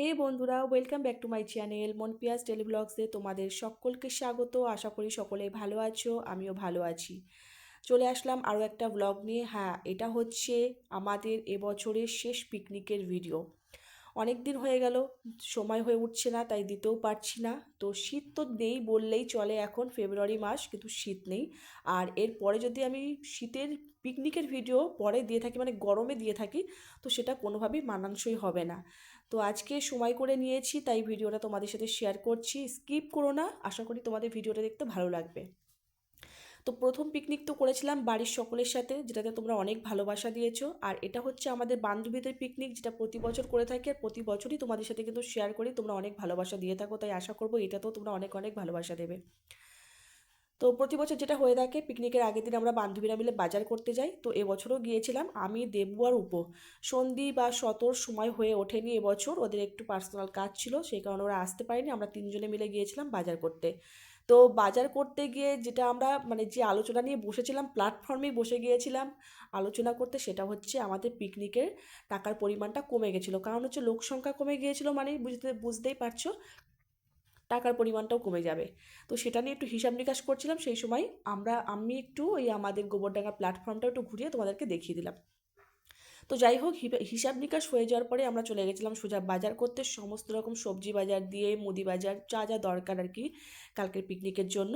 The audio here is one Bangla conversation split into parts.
হে বন্ধুরা welcome back to my channel Mon Piyas daily ব্লগসে তোমাদের সকলকে স্বাগত। আশা করি সকলে ভালো আছো, আমিও ভালো আছি। চলে আসলাম আরও একটা ব্লগ নিয়ে। হ্যাঁ এটা হচ্ছে আমাদের এবছরের শেষ পিকনিকের ভিডিও অনেক দিন হয়ে গেল, সময় হয়ে উঠছে না, তাই দিতেও পারছি না। তো শীত তো নেই বললেই চলে এখন ফেব্রুয়ারি মাস, কিন্তু শীত নেই। আর এরপরে যদি আমি শীতের পিকনিকের ভিডিও পরে দিয়ে থাকি মানে গরমে দিয়ে থাকি, তো সেটা কোনোভাবেই মানানসই হবে না। তো আজকে সময় করে নিয়েছি, তাই ভিডিওটা তোমাদের সাথে শেয়ার করছি। স্কিপ করো না, আশা করি তোমাদের ভিডিওটা দেখতে ভালো লাগবে। তো প্রথম পিকনিক তো করেছিলাম বাড়ির সকলের সাথে, যেটাতে তোমরা অনেক ভালোবাসা দিয়েছ। আর এটা হচ্ছে আমাদের বান্ধবীদের পিকনিক যেটা প্রতি বছর করে থাকি আর প্রতি বছরই তোমাদের সাথে কিন্তু শেয়ার করি। তোমরা অনেক ভালোবাসা দিয়ে থাকো, তাই আশা করব এটাতেও তোমরা অনেক অনেক ভালোবাসা দেবে। তো প্রতি বছর যেটা হয়ে থাকে পিকনিকের আগের দিন আমরা বান্ধবীরা মিলে বাজার করতে যাই। তো এবছরও গিয়েছিলাম, আমি, দেবু আর উপো। সন্ধি বা সতর সময় হয়ে ওঠেনি এবছর, ওদের একটু পার্সোনাল কাজ ছিল, সেই কারণে ওরা আসতে পারেনি, আমরা তিনজনে মিলে গিয়েছিলাম বাজার করতে। তো বাজার করতে গিয়ে যেটা আমরা মানে যে আলোচনা নিয়ে বসেছিলাম প্ল্যাটফর্মেই বসে গিয়েছিলাম, আলোচনা করতে, সেটা হচ্ছে আমাদের পিকনিকের টাকার পরিমাণটা কমে গেছিল। কারণ হচ্ছে লোক সংখ্যা কমে গিয়েছিল মানে বুঝতে, বুঝতেই পারছ টাকার পরিমাণটাও কমে যাবে। তো সেটা নিয়ে একটু হিসাব নিকাশ করছিলাম, সেই সময় আমরা, আমি একটু ওই আমাদের গোবরডাঙ্গা প্ল্যাটফর্মটা একটু ঘুরিয়ে তোমাদেরকে দেখিয়ে দিলাম। তো যাই হোক হিসাব নিকাশ হয়ে যাওয়ার পরে আমরা চলে গেছিলাম সোজা বাজার করতে। সমস্ত রকম সবজি বাজার দিয়ে মুদি বাজার, যা যা দরকার আর কি কালকের পিকনিকের জন্য।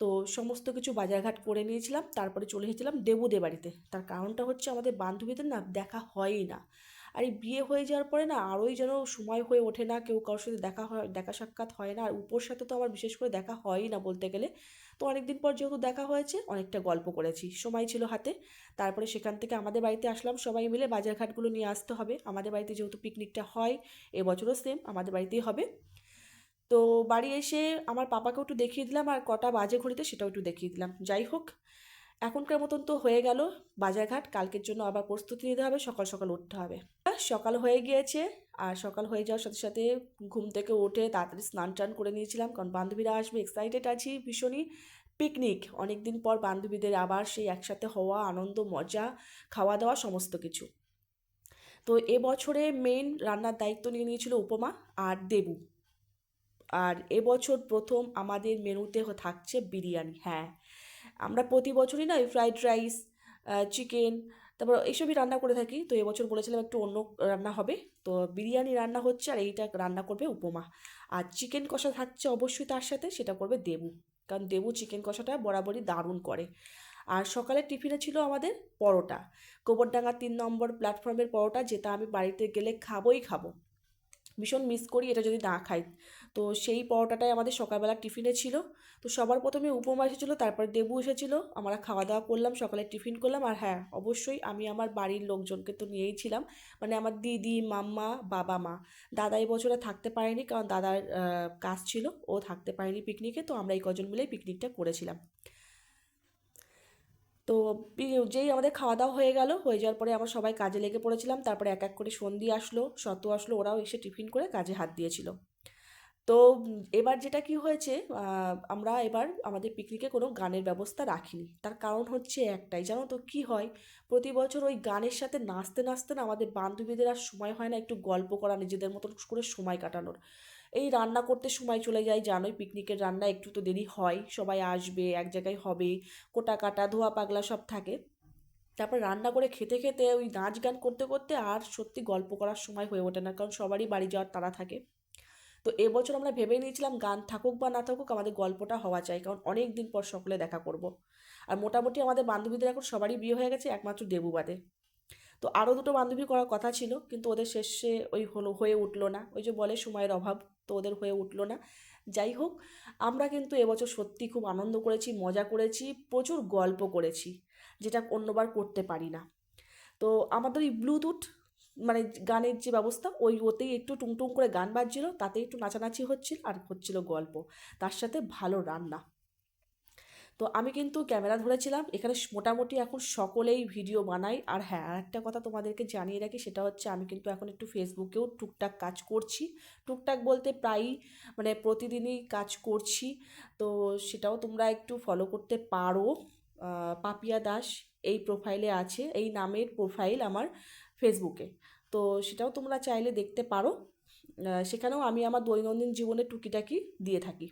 তো সমস্ত কিছু বাজারঘাট করে নিয়েছিলাম, তারপরে চলে এসেছিলাম দেবুদে বাড়িতে। তার কারণটা হচ্ছে আমাদের বান্ধবীদের না দেখা হয়ই না। আর এই বিয়ে হয়ে যাওয়ার পরে না আরোই যেন সময় হয়ে ওঠে না, কেউ কারোর সাথে দেখা হয়, দেখা সাক্ষাৎ হয় না, আর উপর সাথে তো আমার বিশেষ করে দেখা হয়ই না বলতে গেলে। তো অনেকদিন পর যেহেতু দেখা হয়েছে, অনেকটা গল্প করেছি, সময় ছিল হাতে। তারপরে সেখান থেকে আমাদের বাড়িতে আসলাম, সবাই মিলে বাজারঘাটগুলো নিয়ে আসতে হবে। আমাদের বাড়িতে যেহেতু পিকনিকটা হয়, এবছরও সেম আমাদের বাড়িতেই হবে। তো বাড়ি এসে আমার পাপাকেও একটু দেখিয়ে দিলাম, আর কটা বাজে ঘড়িতে সেটাও একটু দেখিয়ে দিলাম। যাই হোক এখনকার মতন তো হয়ে গেল বাজারঘাট, কালকের জন্য আবার প্রস্তুতি নিতে হবে, সকাল সকাল উঠতে হবে। সকাল হয়ে গিয়েছে আর সকাল হয়ে যাওয়ার সাথে সাথে ঘুম থেকে উঠে তাড়াতাড়ি স্নান টান করে নিয়েছিলাম কারণ বান্ধবীরা আসবে এক্সাইটেড আছি ভীষণই। পিকনিক অনেক দিন পর বান্ধবীদের আবার সেই একসাথে হওয়া, আনন্দ, মজা, খাওয়া দাওয়া, সমস্ত কিছু। তো এবছরে মেন রান্নার দায়িত্ব নিয়ে নিয়েছিল উপমা আর দেবু। আর এবছর প্রথম আমাদের মেনুতে থাকছে বিরিয়ানি হ্যাঁ। আমরা প্রতি বছরই না ফ্রাইড রাইস চিকেন তারপর এইসবই রান্না করে থাকি। তো এবছর বলেছিলাম একটু অন্য রান্না হবে। তো বিরিয়ানি রান্না হচ্ছে আর এইটা রান্না করবে উপমা। আর চিকেন কষা থাকছে অবশ্যই তার সাথে, সেটা করবে দেবু। কারণ দেবু চিকেন কষাটা বরাবরই দারুণ করে। আর সকালের টিফিনে ছিল আমাদের পরোটা। গোবরডাঙ্গা তিন নম্বর প্ল্যাটফর্মের পরোটা, যেটা আমি বাড়িতে গেলে খাবোই খাব। ভীষণ মিস করি, এটা যদি না খাই। তো সেই পরোটাটাই আমাদের সকালবেলা টিফিনে ছিল। তো সবার প্রথমে উপমা এসেছিল, তারপর দেবু এসেছিল। আমরা খাওয়া দাওয়া করলাম, সকালে টিফিন করলাম। আর হ্যাঁ অবশ্যই আমি আমার বাড়ির লোকজনকে তো নিয়েই ছিলাম। মানে আমার দিদি, মাম্মা, বাবা, মা। দাদা এই বছরে থাকতে পারেনি কারণ দাদার কাজ ছিল। ও থাকতে পারেনি পিকনিকে তো আমরা এই কজন মিলেই পিকনিকটা করেছিলাম। তো যেই আমাদের খাওয়া দাওয়া হয়ে গেল, হয়ে যাওয়ার পরে আমরা সবাই কাজে লেগে পড়েছিলাম। তারপরে এক এক করে সন্ধি আসলো শত আসলো, ওরাও এসে টিফিন করে কাজে হাত দিয়েছিল। তো এবার যেটা কি হয়েছে আমরা এবার আমাদের পিকনিকে কোনো গানের ব্যবস্থা রাখিনি। তার কারণ হচ্ছে একটাই, জানো তো কি হয়? প্রতি বছর ওই গানের সাথে নাচতে নাচতে না আমাদের বান্ধবীদের আর সময় হয় না একটু গল্প করা, নিজেদের মতন করে সময় কাটানোর। এই রান্না করতে সময় চলে যায়, জানোই পিকনিকের রান্না একটু তো দেরি হয়, সবাই আসবে, এক জায়গায় হবে, কোটা কাটা, ধোয়া পাগলা সব থাকে। তারপর রান্না করে খেতে খেতে ওই নাচ গান করতে করতে আর সত্যি গল্প করার সময় হয়ে ওঠে না, কারণ সবারই বাড়ি যাওয়ার তারা থাকে। তো এবছর আমরা ভেবে নিয়েছিলাম গান থাকুক বা না থাকুক আমাদের গল্পটা হওয়া চাই, কারণ অনেক দিন পর সকলে দেখা করব। আর মোটামুটি আমাদের বান্ধবীদের এখন সবারই বিয়ে হয়ে গেছে, একমাত্র দেবু বাদে তো আরও দুটো বান্ধবী করার কথা ছিল, কিন্তু ওদের শেষে ওই হলো, হয়ে উঠল না। ওই যে বলে সময়ের অভাব, তো ওদের হয়ে উঠল না। যাই হোক, আমরা কিন্তু এবছর সত্যি খুব আনন্দ করেছি, মজা করেছি, প্রচুর গল্প করেছি, যেটা অন্যবার করতে পারি না। তো আমাদের ওই ব্লুটুথ মানে গানের যে ব্যবস্থা, ওই ওতেই একটু টুংটুং করে গান বাজছিল তাতে একটু নাচানাচি হচ্ছিল আর হচ্ছিল গল্প। তার সাথে ভালো রান্না। তো আমি কিন্তু ক্যামেরা ধরেছিলাম, এখানে মোটামুটি এখন সকলেই ভিডিও বানাই আর হ্যাঁ আর একটা কথা তোমাদেরকে জানিয়ে রাখি, সেটা হচ্ছে আমি কিন্তু এখন একটু ফেসবুকেও টুকটাক কাজ করছি। টুকটাক বলতে প্রায়ই মানে প্রতিদিনই কাজ করছি। তো সেটাও তোমরা একটু ফলো করতে পারো। পাপিয়া দাস এই প্রোফাইলে আছে। এই নামের প্রোফাইল আমার ফেসবুকে তো সেটাও তোমরা চাইলে দেখতে পারো। সেখানেও আমি আমার দৈনন্দিন জীবনে টুকিটাকি দিয়ে থাকি।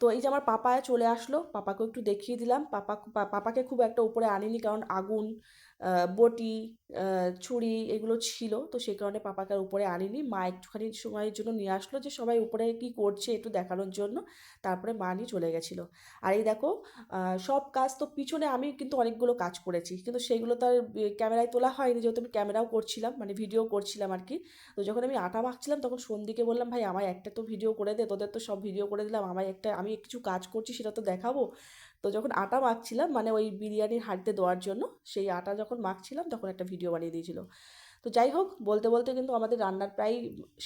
তো এই যে আমার পাপায় চলে আসলো, পাপাকেও একটু দেখিয়ে দিলাম। পাপা পাপাকে খুব একটা উপরে আনিনি কারণ আগুন বটি ছুরি এগুলো ছিল। তো সেই কারণে পাপাকে আর উপরে আনিনি। মা একটুখানি সময়ের জন্য নিয়ে আসলো যে, সবাই উপরে কি করছে একটু দেখানোর জন্য। তারপরে মা নিয়ে চলে গেছিল। আর এই দেখো সব কাজ তো পিছনে আমি কিন্তু অনেকগুলো কাজ করেছি। কিন্তু সেইগুলো তো আর ক্যামেরায় তোলা হয়নি। যেহেতু আমি ক্যামেরাও করছিলাম মানে ভিডিও করছিলাম আর কি। তো যখন আমি আটা মাখছিলাম, তখন সন্ধ্যেকে বললাম, ভাই আমার একটা তো ভিডিও করে দে। তোদের তো সব ভিডিও করে দিলাম। আমার একটা, আমি কিছু কাজ করছি, সেটা তো দেখাবো। তো যখন আটা মাখছিলাম মানে ওই বিরিয়ানির হাঁড়িতে দেওয়ার জন্য, সেই আটা যখন মাখছিলাম, তখন একটা ভিডিও বানিয়ে দিয়েছিল। তো যাই হোক, বলতে বলতে কিন্তু আমাদের রান্নার প্রায়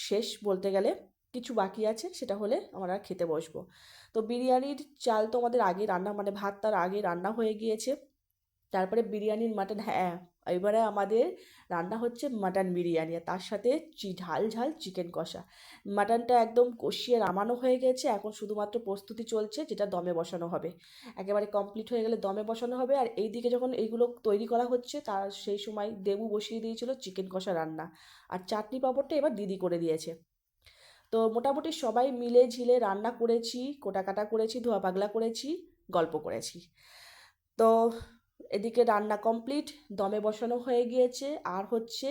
শেষ বলতে গেলে, কিছু বাকি আছে, সেটা হলে আমরা খেতে বসবো। তো বিরিয়ানির চাল তো আমাদের আগে রান্না মানে ভাত তার আগে রান্না হয়ে গিয়েছে। তারপরে বিরিয়ানির মাটন হ্যাঁ এবারে আমাদের রান্না হচ্ছে মাটন বিরিয়ানি আর তার সাথে চি, ঝাল ঝাল চিকেন কষা। মাটনটা একদম কষিয়ে নামানো হয়ে গেছে, এখন শুধুমাত্র প্রস্তুতি চলছে যেটা দমে বসানো হবে। একেবারে কমপ্লিট হয়ে গেলে দমে বসানো হবে আর এই দিকে যখন এইগুলো তৈরি করা হচ্ছে তার সেই সময় দেবু বসিয়ে দিয়েছিল চিকেন কষা রান্না। আর চাটনি পাঁপড়টা এবার দিদি করে দিয়েছে। তো মোটামুটি সবাই মিলে ঝিলে রান্না করেছি কোটা কাটা করেছি ধোয়া পাগলা করেছি, গল্প করেছি। তো এদিকে রান্না কমপ্লিট দমে বসানো হয়ে গিয়েছে, আর হচ্ছে,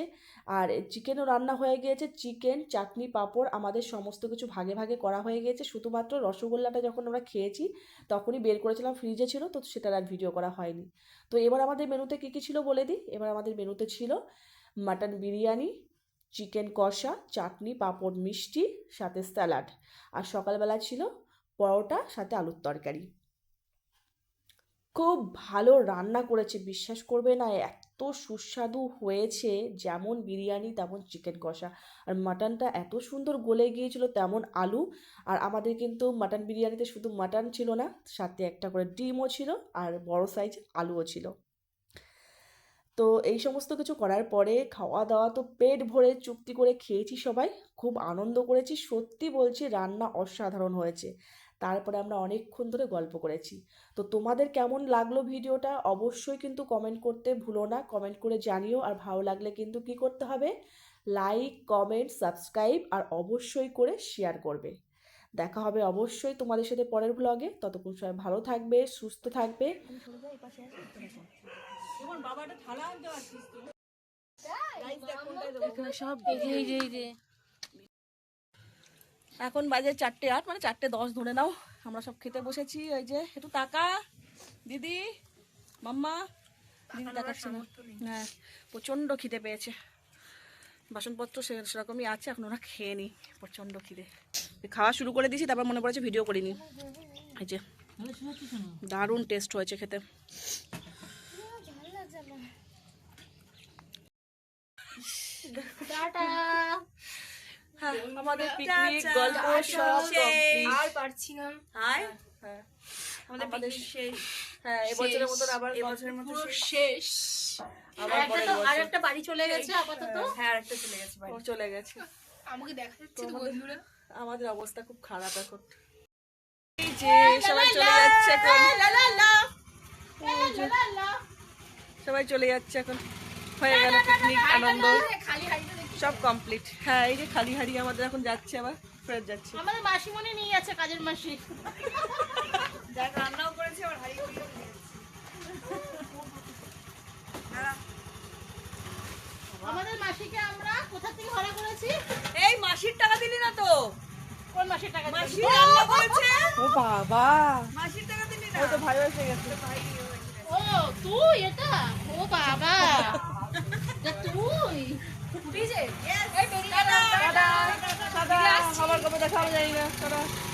আর চিকেনও রান্না হয়ে গিয়েছে চিকেন চাটনি, পাঁপড়, আমাদের সমস্ত কিছু ভাগে ভাগে করা হয়ে গিয়েছে, শুধুমাত্র রসগোল্লাটা যখন আমরা খেয়েছি, তখনই বের করেছিলাম ফ্রিজে ছিল, তো সেটার আর ভিডিও করা হয়নি। তো এবার আমাদের মেনুতে কী কী ছিল বলে দিই? এবার আমাদের মেনুতে ছিল মাটন বিরিয়ানি চিকেন কষা, চাটনি, পাঁপড় মিষ্টি, সাথে স্যালাড আর সকালবেলা ছিল পরোটা, সাথে আলুর তরকারি। খুব ভালো রান্না করেছে, বিশ্বাস করবে না, এত সুস্বাদু হয়েছে, যেমন বিরিয়ানি, তেমন চিকেন কষা। আর মাটনটা এত সুন্দর গলে গিয়েছিল, তেমন আলু। আর আমাদের কিন্তু মাটন বিরিয়ানিতে শুধু মাটন ছিল না, সাথে একটা করে ডিমও ছিল, আর বড় সাইজ আলুও ছিল। তো এই সমস্ত কিছু করার পরে খাওয়া দাওয়া তো পেট ভরে চুক্তি করে খেয়েছি সবাই, খুব আনন্দ করেছি, সত্যি বলছি রান্না অসাধারণ হয়েছে। তারপরে আমরা অনেকক্ষণ ধরে গল্প করেছি। তো তোমাদের কেমন লাগল ভিডিওটা অবশ্যই কিন্তু কমেন্ট করতে ভুলো না। কমেন্ট করে জানিও আর ভালো লাগলে কিন্তু কি করতে হবে? লাইক কমেন্ট সাবস্ক্রাইব আর অবশ্যই করে শেয়ার করবে। দেখা হবে অবশ্যই তোমাদের সাথে পরের ব্লগে ততক্ষণ সবাই ভালো থাকবে সুস্থ থাকবে। এখানে সব এখন বাজে চারটে আট মানে চারটে দশ ধরে নাও। আমরা সব খেতে বসেছি ওই যে একটু টাকা। দিদি মাম্মা দিদি তাকাচ্ছে না। হ্যাঁ প্রচণ্ড খিদে পেয়েছে। বাসনপত্র সেরকমই আছে এখন ওরা খেয়ে নি প্রচণ্ড খিদে। খাওয়া শুরু করে দিয়েছি তারপর মনে পড়েছে ভিডিও করিনি। এই যে দারুণ টেস্ট হয়েছে খেতে। হ্যাঁ আমাদের পিকনিক গল্প সব complete। আর পারছি না। হ্যাঁ আমাদের আমাদের শেষ। হ্যাঁ এবছরের মতন আবার এবছরের মতো শেষ। আবার আর একটা বাড়ি চলে গেছে আপাতত। হ্যাঁ আরেকটা চলে গেছে ও চলে গেছে। আমাকে দেখা যাচ্ছে আমাদের- বন্ধুরা। আমাদের অবস্থা খুব খারাপ এখন। এই যে সবাই চলে যাচ্ছে এখন। সবাই চলে যাচ্ছে এখন। হয়ে গেল পিকনিক আনন্দ। খালি সব কমপ্লিট হ্যাঁ এই যে খালি হাড়ি আমাদের এখন যাচ্ছে আবার ফেরত যাচ্ছে। আমাদের মাসিমণি নিয়ে আছে কাজের মাসি। দেখ রান্নাও করেছে আবার হাড়ি আমাদের মাসিকে আমরা কোথা থেকে ভাড়া করেছি? এই মাসির টাকা দিলি না তো? কোন মাসের টাকা মাসি রান্না করেছে? ও বাবা। মাসির টাকা দিলি না? ও তো ভাই এসে গেছে। ও তুই এটা? ও বাবা। এটা তুই ডিজে দাদা দাদা আমার কবে দেখা হবে জানি না